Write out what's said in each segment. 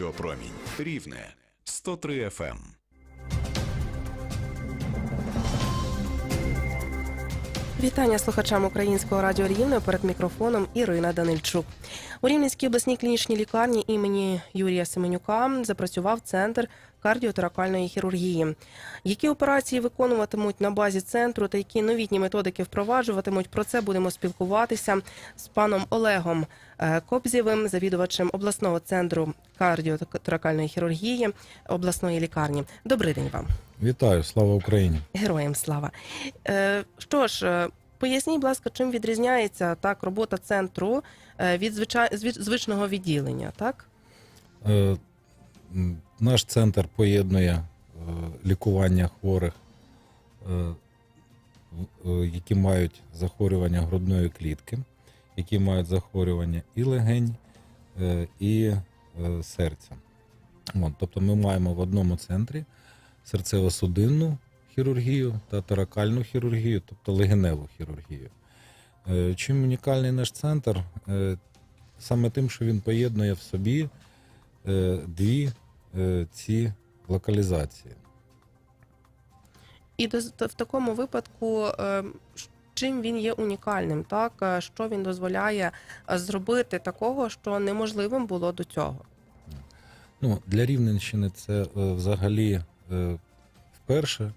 Радіопромінь. Рівне 103 FM. Вітання слухачам українського радіо Рівне перед мікрофоном Ірина Данильчук. У Рівненській обласній клінічній лікарні імені Юрія Семенюка запрацював центр кардіоторакальної хірургії. Які операції виконуватимуть на базі центру та які новітні методики впроваджуватимуть? Про це будемо спілкуватися з паном Олегом е, Кобзєвим, завідувачем обласного центру кардіоторакальної хірургії обласної лікарні. Добрий день вам. Вітаю, слава Україні! Героям слава. Е, що ж, е, поясніть, будь ласка, чим відрізняється так робота центру від звичай... звич- звичного відділення, так? Наш центр поєднує е, лікування хворих, е, е, які мають захворювання грудної клітки, які мають захворювання і легень, і серця. От, тобто ми маємо в одному центрі серцево-судинну хірургію та торакальну хірургію, тобто легеневу хірургію. Чим унікальний наш центр? Саме тим, що він поєднує в собі е, дві е, ці локалізації. І в такому випадку, е, чим він є унікальним, так? Що він дозволяє зробити такого, що неможливим було до цього? Ну, для Рівненщини це взагалі вперше.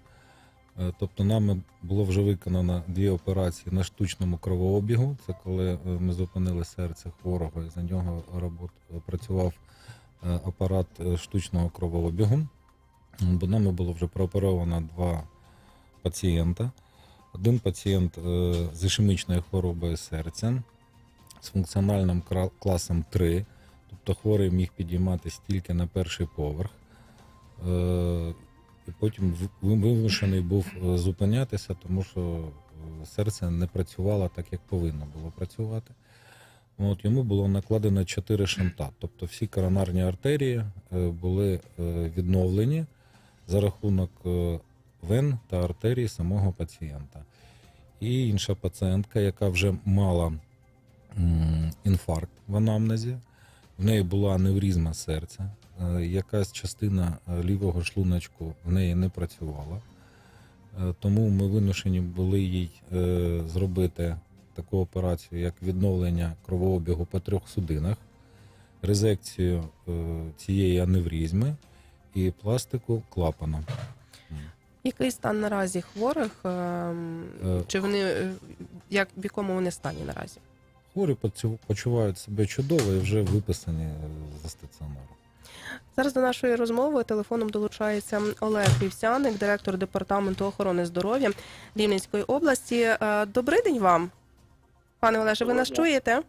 Тобто нами було вже виконано дві операції на штучному кровообігу. Це коли ми зупинили серце хворого, і за нього робот, працював апарат е, штучного кровообігу. Бо нами було вже прооперовано два пацієнта. Один пацієнт е, з ішемічною хворобою серця з функціональним класом 3. Тобто хворий міг підійматися тільки на перший поверх. Е, І потім вимушений був е, зупинятися, тому що е, серце не працювало так, як повинно було працювати. От, йому було накладено 4 шанта. Тобто всі коронарні артерії е, були е, відновлені за рахунок е, вен та артерій самого пацієнта. І інша пацієнтка, яка вже мала інфаркт в анамнезі, в неї була аневризма серця, якась частина лівого шлуночку в неї не працювала. Тому ми вимушені були їй зробити таку операцію, як відновлення кровообігу по трьох судинах, резекцію е, цієї аневризми і пластику клапана. Який стан наразі хворих? ем, Е, Чи вони е, як в якому вони стані наразі? Хворі почувають себе чудово і вже виписані за стаціонару. Зараз до нашої розмови телефоном долучається Олег Вівсяник, директор департаменту охорони здоров'я Рівненської області. Добрий день вам, пане Олеже. Ви нас чуєте?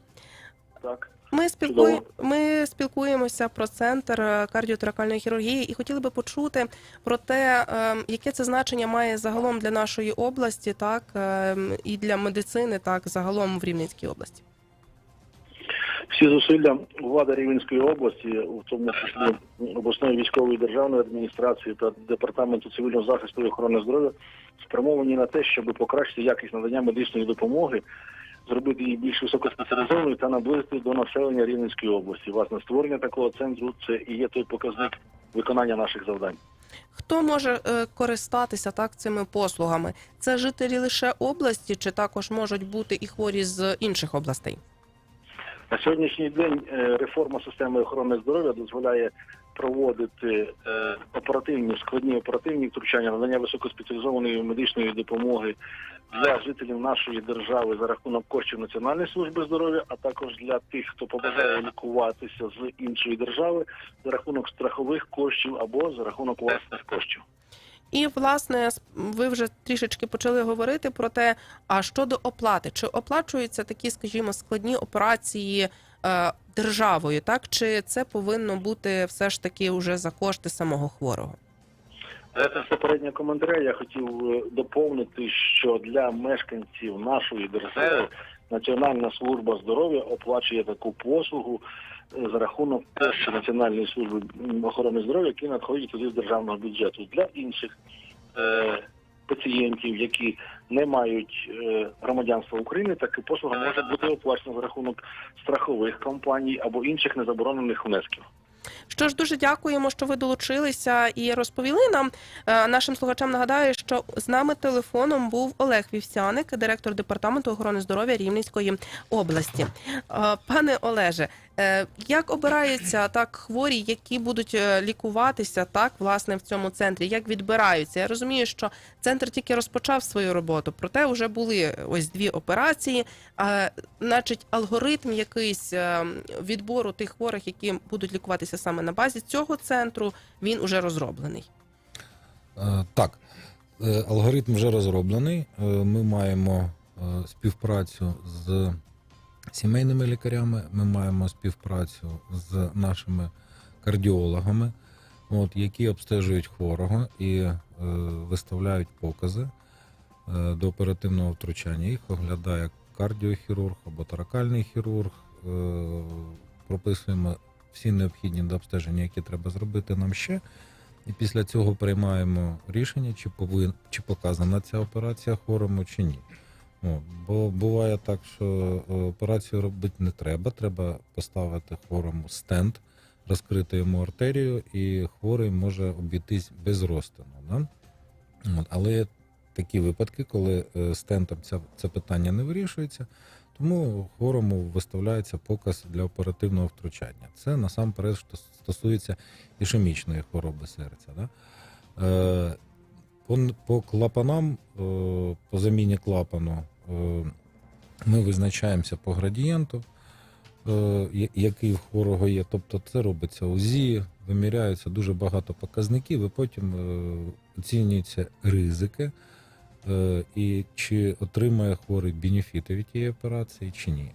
Так, Ми спілкує... Ми спілкуємося про центр е, кардіоторакальної хірургії і хотіли би почути про те, е, яке це значення має загалом для нашої області, так е, і для медицини, так загалом в Рівненській області. всі зусилля влади Рівненської області, у тому числі обласної військової державної адміністрації та департаменту цивільного захисту і охорони здоров'я, спрямовані на те, щоб покращити якість надання медичної допомоги, зробити її більш високоспеціалізованою та наблизити до населення Рівненської області. Власне, створення такого центру це і є той показник виконання наших завдань. Хто може е, користатися так цими послугами? Це жителі лише області, чи також можуть бути і хворі з інших областей? На сьогоднішній день е, реформа системи охорони здоров'я дозволяє проводити е, оперативні складні оперативні втручання, надання високоспеціалізованої медичної допомоги для жителів нашої держави за рахунок коштів Національної служби здоров'я, а також для тих, хто побажає лікуватися з іншої держави за рахунок страхових коштів або за рахунок власних коштів. І власне с- ви вже трішечки почали говорити про те, а щодо оплати, чи оплачуються такі, скажімо, складні операції державою, так чи це повинно бути все ж таки вже за кошти самого хворого? Це з коментаря я хотів е, доповнити, що для мешканців нашої держави Національна служба здоров'я оплачує таку послугу е, за рахунок коштів Національної служби охорони здоров'я, які надходять туди з державного бюджету. Для інших е, пацієнтів, які не мають е, громадянства України, така послуга може бути оплачена за рахунок страхових компаній або інших незаборонених внесків. Що ж, дуже дякуємо, що ви долучилися і розповіли нам. Е, Нашим слухачам нагадаю, що з нами телефоном був Олег Вівсяник, директор департаменту охорони здоров'я Рівненської області. Е, Пане Олеже, як обираються так хворі, які будуть е, лікуватися так власне в цьому центрі? Як відбираються? Я розумію, що центр тільки розпочав свою роботу, проте вже були ось дві операції. А, значить, алгоритм якийсь е, відбору тих хворих, які будуть лікуватися саме на базі цього центру, він уже розроблений. Е, Так, е, алгоритм вже розроблений. Е, Ми маємо е, співпрацю з сімейними лікарями, ми маємо співпрацю з нашими кардіологами, от, які обстежують хворого і е, виставляють покази е, до оперативного втручання. Їх оглядає кардіохірург або таракальний хірург. Е, Прописуємо всі необхідні до обстеження, які треба зробити нам ще. І після цього приймаємо рішення, чи повин, чи показана ця операція хворому, чи ні. Бо буває так, що е, операцію робити не треба. Треба поставити хворому стенд, розкрити йому артерію, і хворий може обійтись без розтину. Да? От, але такі випадки, коли е, стентом ця, це питання не вирішується, тому хворому виставляється показ для оперативного втручання. Це насамперед стосується ішемічної хвороби серця. Да? Е, по, по клапанам, по заміні клапану, ми визначаємося по градієнту, е, який в хворого є. Тобто це робиться УЗІ, виміряються дуже багато показників, і потім е, оцінюються ризики, е, і чи отримає хворий бенефіти від тієї операції, чи ні.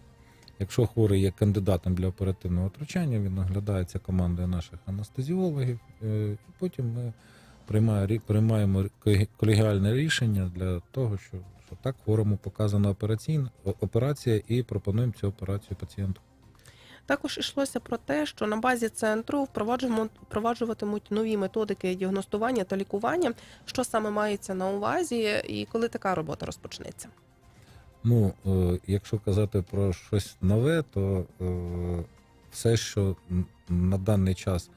Якщо хворий є кандидатом для оперативного втручання, він оглядається командою наших анестезіологів, е, і потім ми приймає, приймаємо колегіальне рішення для того, що, що так хворому показана операційна операція, і пропонуємо цю операцію пацієнту. Також йшлося про те, що на базі центру впроваджуватимуть нові методики діагностування та лікування. Що саме мається на увазі, і коли така робота розпочнеться? Ну, е, якщо казати про щось нове, то е, все, що на даний час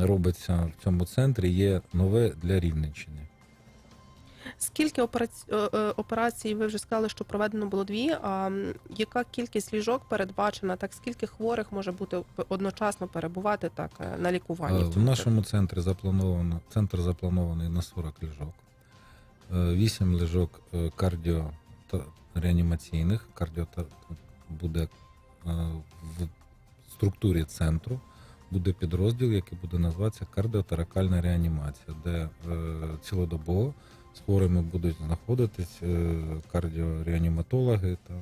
робиться в цьому центрі, є нове для Рівненщини. Скільки е, е, операцій ви вже сказали, що проведено було дві? А яка кількість ліжок передбачена? Так скільки хворих може бути одночасно перебувати так е, на лікуванні? В нашому центрі заплановано центр запланований на 40 ліжок. 8 ліжок кардіо реанімаційних. Кардіо буде в структурі центру. Буде підрозділ, який буде називатися кардіотеракальна реанімація, де е, цілодобово з хворими будуть знаходитись е, кардіореаніматологи та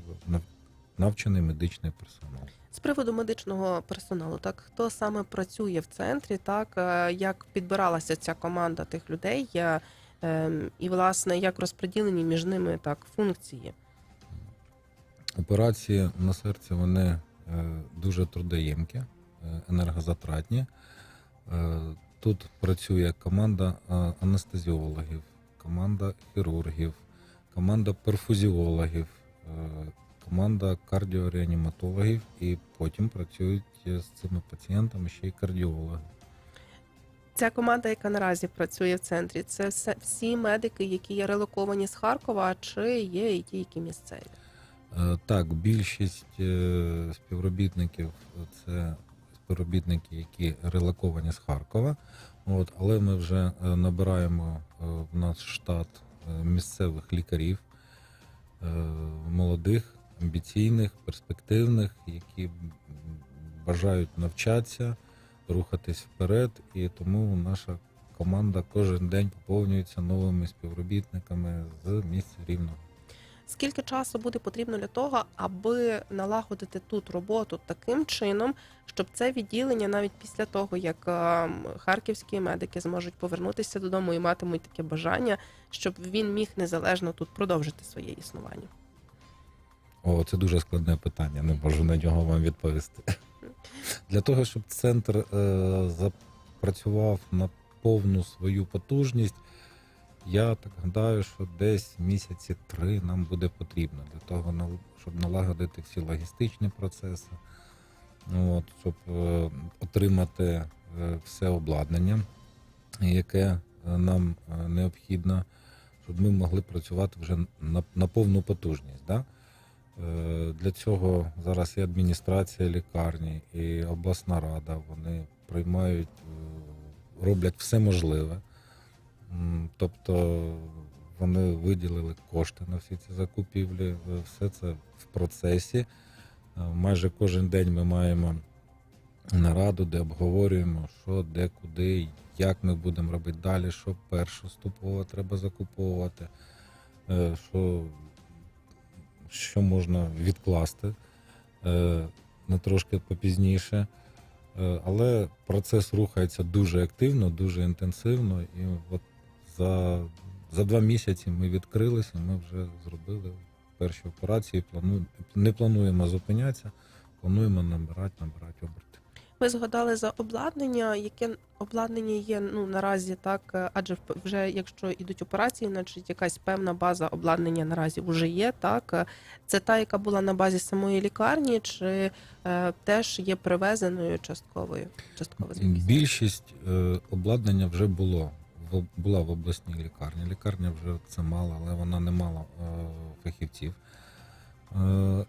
навчений медичний персонал. З приводу медичного персоналу, так хто саме працює в центрі, так е, як підбиралася ця команда тих людей, е, ем, і власне як розподілені між ними так функції? Операції на серці вони дуже трудоємкі, енергозатратні. Тут працює команда анестезіологів, команда хірургів, команда перфузіологів, е, команда кардіореаніматологів, і потім працюють з цими пацієнтами ще й кардіологи. Ця команда, яка наразі працює в центрі, це всі медики, які є релоковані з Харкова, чи є і ті, які місцеві? Е, Так, більшість е, співробітників це співробітники, які релоковані з Харкова. От, але ми вже е, набираємо е, в наш штат е, місцевих лікарів, молодих, амбіційних, перспективних, які бажають навчатися, рухатись вперед. І тому наша команда кожен день поповнюється новими співробітниками з місця рівного. Скільки часу буде потрібно для того, аби налагодити тут роботу таким чином, щоб це відділення навіть після того, як ем, харківські медики зможуть повернутися додому і матимуть таке бажання, щоб він міг незалежно тут продовжити своє існування? О, це дуже складне питання, не можу на нього вам відповісти. Для того, щоб центр е, запрацював на повну свою потужність, я так гадаю, що десь місяці три нам буде потрібно для того, щоб налагодити всі логістичні процеси, от, щоб е, отримати е, все обладнання, яке е, нам необхідно, щоб ми могли працювати вже на, на повну потужність. Да? Для цього зараз і адміністрація лікарні, і обласна рада вони приймають, роблять все можливе. Тобто вони виділили кошти на всі ці закупівлі, е, все це в процесі. Е, Майже кожен день ми маємо нараду, де обговорюємо, що, де, куди, як ми будемо робити далі, що першоступово треба закуповувати, е, що, що можна відкласти на трошки попізніше. Але процес рухається дуже активно, дуже інтенсивно. І от за, за два місяці ми відкрилися, ми вже зробили перші операції. Плану, не плануємо зупинятися, плануємо набирати, набирати оберти. Ви згадали за обладнання, яке обладнання є ну наразі так, адже вже якщо йдуть операції, значить якась певна база обладнання наразі вже є. Так це та, яка була на базі самої лікарні, чи е, теж є привезеною частковою частково? Більшість е, обладнання вже було була в обласній лікарні. Лікарня вже це мала, але вона не мала е, фахівців. Е,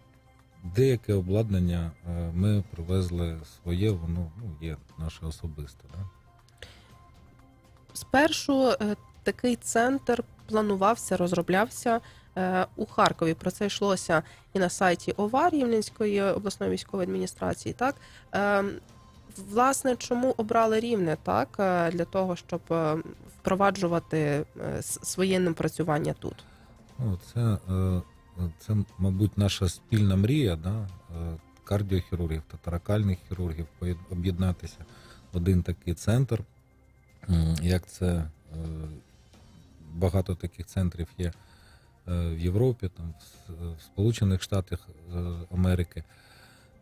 деяке обладнання е, ми привезли своє, воно ну, є наше особисте. Да? Спершу такий центр планувався, розроблявся у Харкові. Про це йшлося і на сайті ОВА Рівненської обласної військової адміністрації. Так Е, власне, чому обрали рівне так е, для того, щоб е, впроваджувати е, своє напрацювання тут? Ну, це, це, мабуть, наша спільна мрія, да? кардіохірургів та таракальних хірургів об'єднатися в один такий центр. Як це багато таких центрів є в Європі, там, в Сполучених Штатах Америки.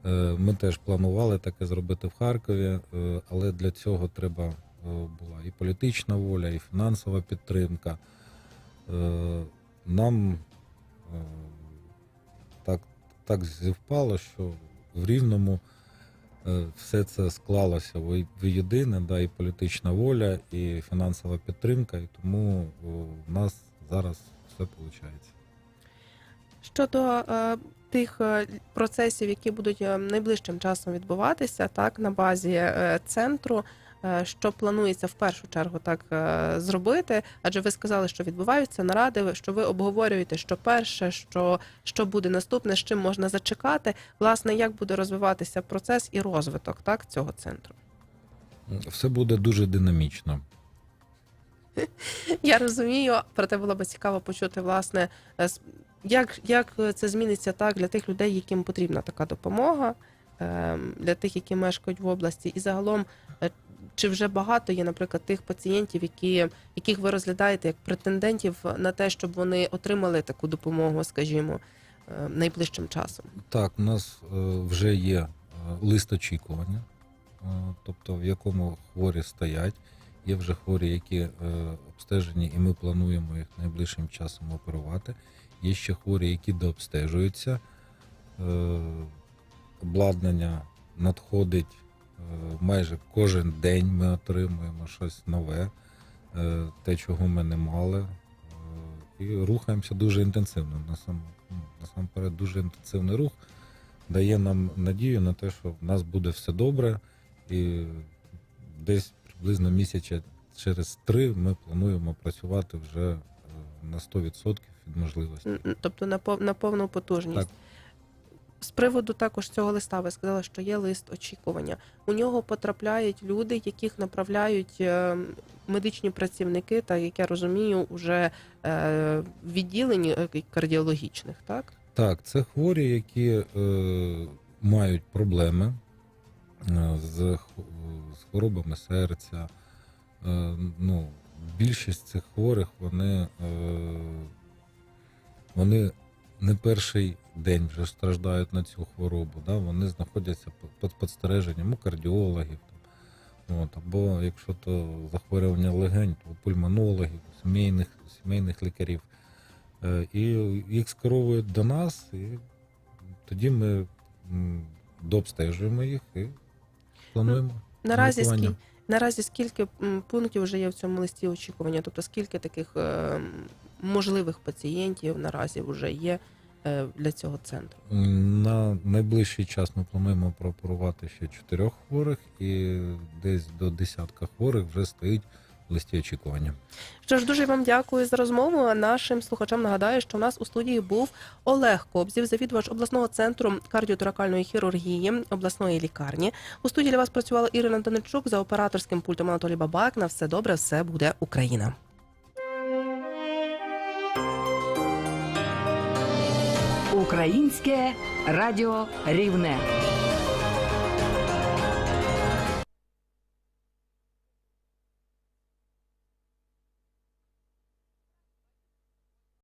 Е, Ми теж планували таке зробити в Харкові, е, але для цього треба е, була і політична воля, і фінансова підтримка. Нам так, так зівпало, що в Рівному все це склалося в єдине, да, і політична воля, і фінансова підтримка, і тому в нас зараз все виходить. Щодо е, тих е, процесів, які будуть е, найближчим часом відбуватися, так на базі е, центру, що планується в першу чергу так зробити? Адже ви сказали, що відбуваються наради, що ви обговорюєте, що перше, що, що буде наступне, з чим можна зачекати. Власне, як буде розвиватися процес і розвиток так цього центру? Все буде дуже динамічно. Я розумію, проте було б цікаво почути, власне, як, як це зміниться так для тих людей, яким потрібна така допомога, ем, для тих, які мешкають в області, і загалом, е, чи вже багато є, наприклад, тих пацієнтів, які, яких ви розглядаєте як претендентів на те, щоб вони отримали таку допомогу, скажімо, е, найближчим часом? Так, у нас е, вже є е, лист очікування, тобто в якому хворі стоять. Є вже хворі, які обстежені, і ми плануємо їх найближчим часом оперувати. Є ще хворі, які дообстежуються. Е, Обладнання надходить е, майже кожен день. Ми отримуємо щось нове, е, те, чого ми не мали. І рухаємося дуже інтенсивно. Ну, насамперед, дуже інтенсивний рух дає нам надію на те, що в нас буде все добре, і десь приблизно місяця через три ми плануємо працювати вже на 100% від н- Тобто на, пов- на повну потужність. Так. З приводу також цього листа, ви сказали, що є лист очікування. У нього потрапляють люди, яких направляють е, медичні працівники, та як я розумію, уже е, в відділенні е, кардіологічних, так? Так, це хворі, які е, мають проблеми е, з, хв- з хворобами серця. Е, ну, більшість цих хворих вони, е, вони не перший день вже страждають на цю хворобу. Да? Вони знаходяться під- під спостереженням у кардіологів. Там. От, або якщо то захворювання легень, то у пульмонологів, сімейних, сімейних лікарів. Е, І їх скеровують до нас, і тоді ми дообстежуємо їх і плануємо. Наразі лікування. скільки, наразі скільки пунктів вже є в цьому листі очікування? Тобто скільки таких е, м, можливих пацієнтів наразі вже є е, для цього центру? На найближчий час ми плануємо прооперувати ще чотирьох хворих, і десь до десятка хворих вже стоїть в листі очікування. Що ж, дуже вам дякую за розмову. А Нашим слухачам нагадаю, що у нас у студії був Олег Кобзів, завідувач обласного центру кардіоторакальної хірургії обласної лікарні. У студії для вас працювала Ірина Данильчук за операторським пультом Анатолій Бабак. На все добре, все буде Україна. Українське радіо Рівне.